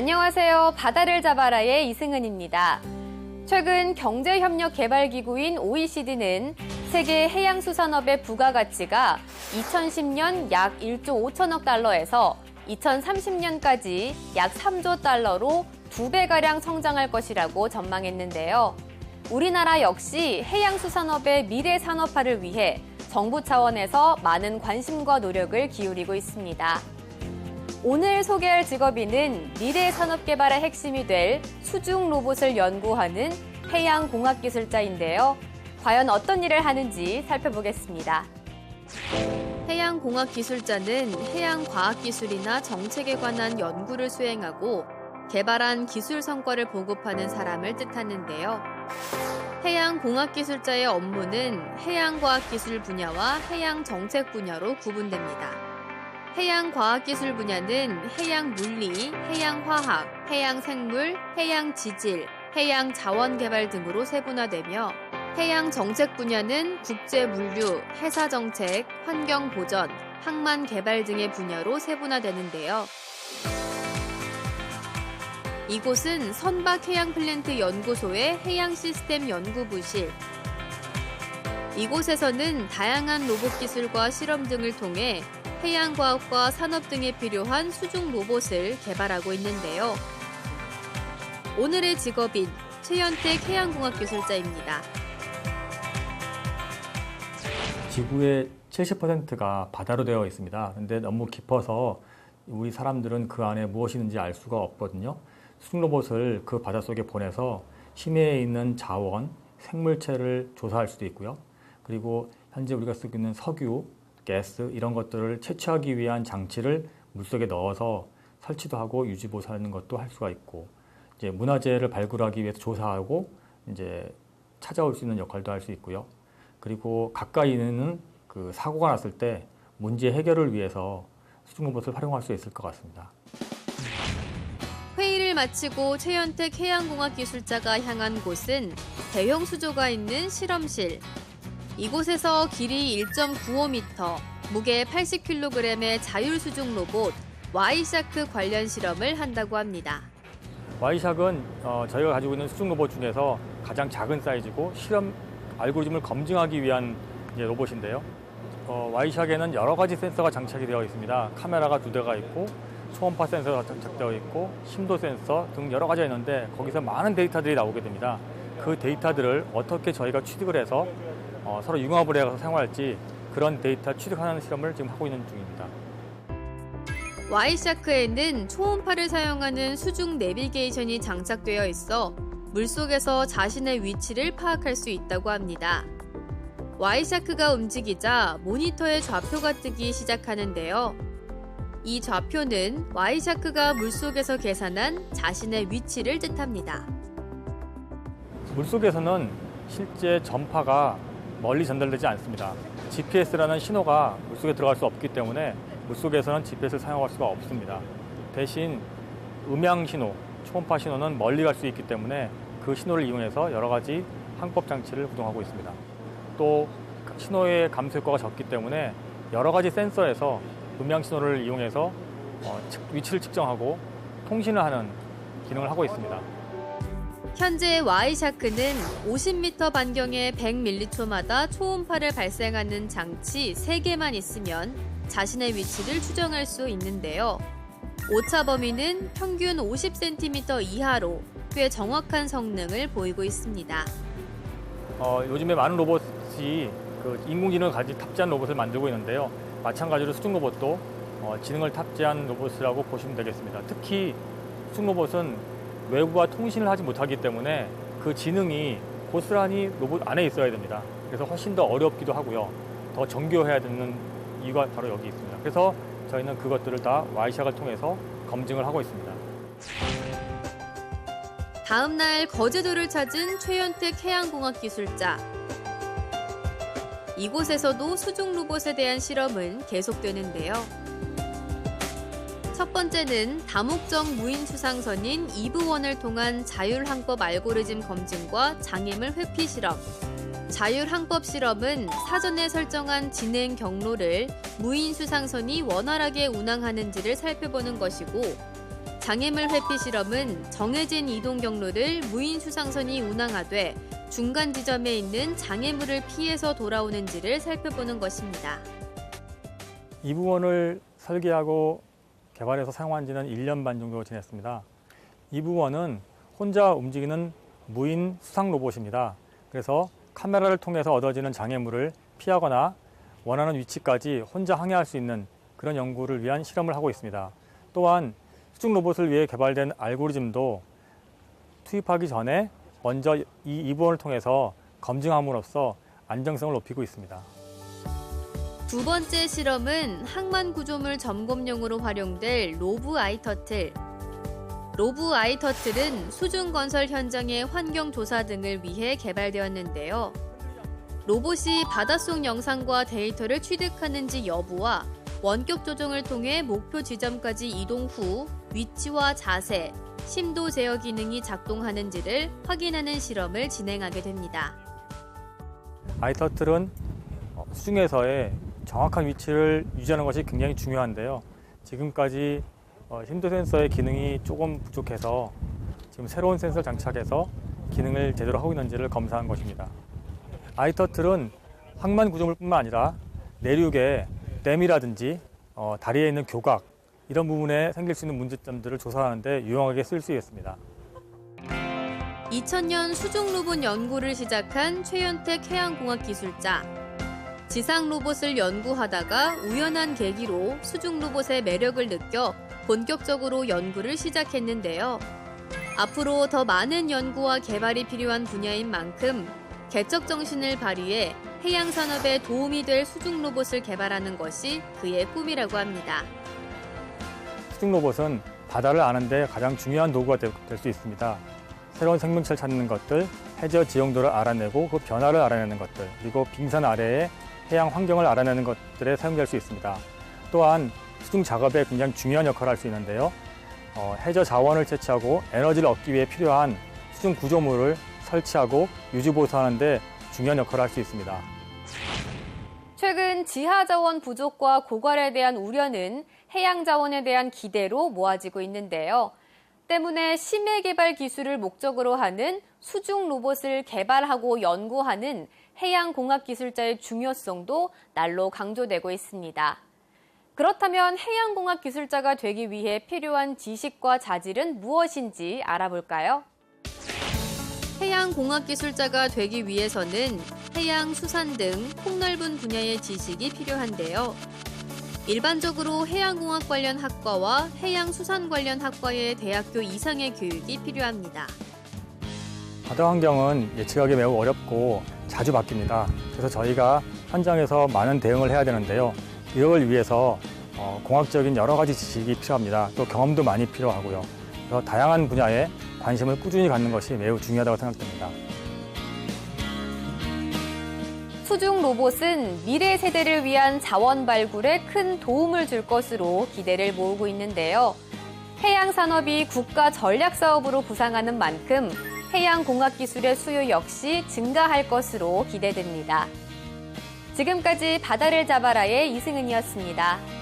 안녕하세요. 바다를 잡아라의 이승은입니다. 최근 경제협력개발기구인 OECD는 세계 해양수산업의 부가가치가 2010년 약 1조 5천억 달러에서 2030년까지 약 3조 달러로 두 배가량 성장할 것이라고 전망했는데요. 우리나라 역시 해양수산업의 미래 산업화를 위해 정부 차원에서 많은 관심과 노력을 기울이고 있습니다. 오늘 소개할 직업인은 미래 산업 개발의 핵심이 될 수중 로봇을 연구하는 해양공학 기술자인데요. 과연 어떤 일을 하는지 살펴보겠습니다. 해양공학 기술자는 해양과학기술이나 정책에 관한 연구를 수행하고 개발한 기술 성과를 보급하는 사람을 뜻하는데요. 해양공학 기술자의 업무는 해양과학기술 분야와 해양정책 분야로 구분됩니다. 해양과학기술 분야는 해양물리, 해양화학, 해양생물, 해양지질, 해양자원개발 등으로 세분화되며 해양정책 분야는 국제물류, 해사정책, 환경보전, 항만개발 등의 분야로 세분화되는데요. 이곳은 선박해양플랜트 연구소의 해양시스템 연구부실, 이곳에서는 다양한 로봇 기술과 실험 등을 통해 해양과학과 산업 등에 필요한 수중 로봇을 개발하고 있는데요. 오늘의 직업인 최현택 해양공학 기술자입니다. 지구의 70%가 바다로 되어 있습니다. 근데 너무 깊어서 우리 사람들은 그 안에 무엇이 있는지 알 수가 없거든요. 수중 로봇을 그 바닷속에 보내서 심해에 있는 자원, 생물체를 조사할 수도 있고요. 그리고 현재 우리가 쓰고 있는 석유, 가스 이런 것들을 채취하기 위한 장치를 물속에 넣어서 설치도 하고 유지 보수하는 것도 할 수가 있고 이제 문화재를 발굴하기 위해서 조사하고 이제 찾아올 수 있는 역할도 할 수 있고요. 그리고 가까이는 그 사고가 났을 때 문제 해결을 위해서 수중 로봇을 활용할 수 있을 것 같습니다. 회의를 마치고 최현택 해양공학 기술자가 향한 곳은 대형 수조가 있는 실험실. 이곳에서 길이 1.95m, 무게 80kg의 자율수중 로봇 와이샤크 관련 실험을 한다고 합니다. 와이샥은 어, 저희가 가지고 있는 수중 로봇 중에서 가장 작은 사이즈고 실험 알고리즘을 검증하기 위한 로봇인데요. 어, 와이샥에는 여러 가지 센서가 장착이 되어 있습니다. 카메라가 두 대가 있고 초음파 센서가 장착되어 있고 심도 센서 등 여러 가지가 있는데 거기서 많은 데이터들이 나오게 됩니다. 그 데이터들을 어떻게 저희가 취득을 해서 어, 서로 융합을 해서 사용할지 그런 데이터 취득하는 실험을 지금 하고 있는 중입니다. 와이샤크에는 초음파를 사용하는 수중 내비게이션이 장착되어 있어 물속에서 자신의 위치를 파악할 수 있다고 합니다. 와이샤크가 움직이자 모니터에 좌표가 뜨기 시작하는데요. 이 좌표는 와이샤크가 물속에서 계산한 자신의 위치를 뜻합니다. 물속에서는 실제 전파가 멀리 전달되지 않습니다. GPS라는 신호가 물속에 들어갈 수 없기 때문에 물속에서는 GPS를 사용할 수가 없습니다. 대신 음향 신호, 초음파 신호는 멀리 갈 수 있기 때문에 그 신호를 이용해서 여러 가지 항법 장치를 구동하고 있습니다. 또 신호의 감소 효과가 적기 때문에 여러 가지 센서에서 음향 신호를 이용해서 어, 위치를 측정하고 통신을 하는 기능을 하고 있습니다. 현재 와이샤크는 50m 반경의 100ml초마다 초음파를 발생하는 장치 3개만 있으면 자신의 위치를 추정할 수 있는데요. 오차 범위는 평균 50cm 이하로 꽤 정확한 성능을 보이고 있습니다. 어, 요즘에 많은 로봇이 그 인공지능을 가진 탑재한 로봇을 만들고 있는데요. 마찬가지로 수중 로봇도 어, 지능을 탑재한 로봇이라고 보시면 되겠습니다. 특히 수중 로봇은 외부와 통신을 하지 못하기 때문에 그 지능이 고스란히 로봇 안에 있어야 됩니다. 그래서 훨씬 더 어렵기도 하고요. 더 정교해야 되는 이유가 바로 여기 있습니다. 그래서 저희는 그것들을 다 와이샥을 통해서 검증을 하고 있습니다. 다음 날 거제도를 찾은 최현택 해양공학 기술자. 이곳에서도 수중 로봇에 대한 실험은 계속되는데요. 첫 번째는 다목적 무인 수상선인 이브원을 통한 자율항법 알고리즘 검증과 장애물 회피 실험. 자율항법 실험은 사전에 설정한 진행 경로를 무인 수상선이 원활하게 운항하는지를 살펴보는 것이고 장애물 회피 실험은 정해진 이동 경로를 무인 수상선이 운항하되 중간 지점에 있는 장애물을 피해서 돌아오는지를 살펴보는 것입니다. 이부원을 설계하고 개발해서 사용한 지는 1년 반 정도 지냈습니다. 이 부원은 혼자 움직이는 무인 수상 로봇입니다. 그래서 카메라를 통해서 얻어지는 장애물을 피하거나 원하는 위치까지 혼자 항해할 수 있는 그런 연구를 위한 실험을 하고 있습니다. 또한 수중 로봇을 위해 개발된 알고리즘도 투입하기 전에 먼저 이 이부원을 통해서 검증함으로써 안정성을 높이고 있습니다. 두 번째 실험은 항만 구조물 점검용으로 활용될 로브 아이 터틀. 로브 아이 터틀은 수중 건설 현장의 환경 조사 등을 위해 개발되었는데요. 로봇이 바닷속 영상과 데이터를 취득하는지 여부와 원격 조정을 통해 목표 지점까지 이동 후 위치와 자세, 심도 제어 기능이 작동하는지를 확인하는 실험을 진행하게 됩니다. 아이터틀은 어, 수중에서의 정확한 위치를 유지하는 것이 굉장히 중요한데요. 지금까지 어, 힘도 센서의 기능이 조금 부족해서 지금 새로운 센서 장착해서 기능을 제대로 하고 있는지를 검사한 것입니다. 아이터틀은 항만 구조물뿐만 아니라 내륙의 댐이라든지 어, 다리에 있는 교각 이런 부분에 생길 수 있는 문제점들을 조사하는데 유용하게 쓸 수 있습니다. 2000년 수중 로봇 연구를 시작한 최현택 해양공학 기술자. 지상 로봇을 연구하다가 우연한 계기로 수중 로봇의 매력을 느껴 본격적으로 연구를 시작했는데요. 앞으로 더 많은 연구와 개발이 필요한 분야인 만큼 개척 정신을 발휘해 해양 산업에 도움이 될 수중 로봇을 개발하는 것이 그의 꿈이라고 합니다. 수중 로봇은 바다를 아는데 가장 중요한 도구가 될 수 있습니다. 새로운 생명체를 찾는 것들, 해저 지형도를 알아내고 그 변화를 알아내는 것들, 그리고 빙산 아래의 해양 환경을 알아내는 것들에 사용될 수 있습니다. 또한 수중 작업에 굉장히 중요한 역할을 할 수 있는데요. 어, 해저 자원을 채취하고 에너지를 얻기 위해 필요한 수중 구조물을 설치하고 유지 보수하는 데 중요한 역할을 할 수 있습니다. 최근 지하 자원 부족과 고갈에 대한 우려는 해양 자원에 대한 기대로 모아지고 있는데요. 때문에 심해 개발 기술을 목적으로 하는 수중 로봇을 개발하고 연구하는 해양 공학 기술자의 중요성도 날로 강조되고 있습니다. 그렇다면 해양 공학 기술자가 되기 위해 필요한 지식과 자질은 무엇인지 알아볼까요? 해양 공학 기술자가 되기 위해서는 해양 수산 등 폭넓은 분야의 지식이 필요한데요. 일반적으로 해양공학 관련 학과와 해양수산 관련 학과의 대학교 이상의 교육이 필요합니다. 바다 환경은 예측하기 매우 어렵고 자주 바뀝니다. 그래서 저희가 현장에서 많은 대응을 해야 되는데요. 이걸 위해서 어, 공학적인 여러 가지 지식이 필요합니다. 또 경험도 많이 필요하고요. 그래서 다양한 분야에 관심을 꾸준히 갖는 것이 매우 중요하다고 생각됩니다. 수중 로봇은 미래 세대를 위한 자원 발굴에 큰 도움을 줄 것으로 기대를 모으고 있는데요. 해양 산업이 국가 전략 사업으로 부상하는 만큼 해양 공학 기술의 수요 역시 증가할 것으로 기대됩니다. 지금까지 바다를 잡아라의 이승은이었습니다.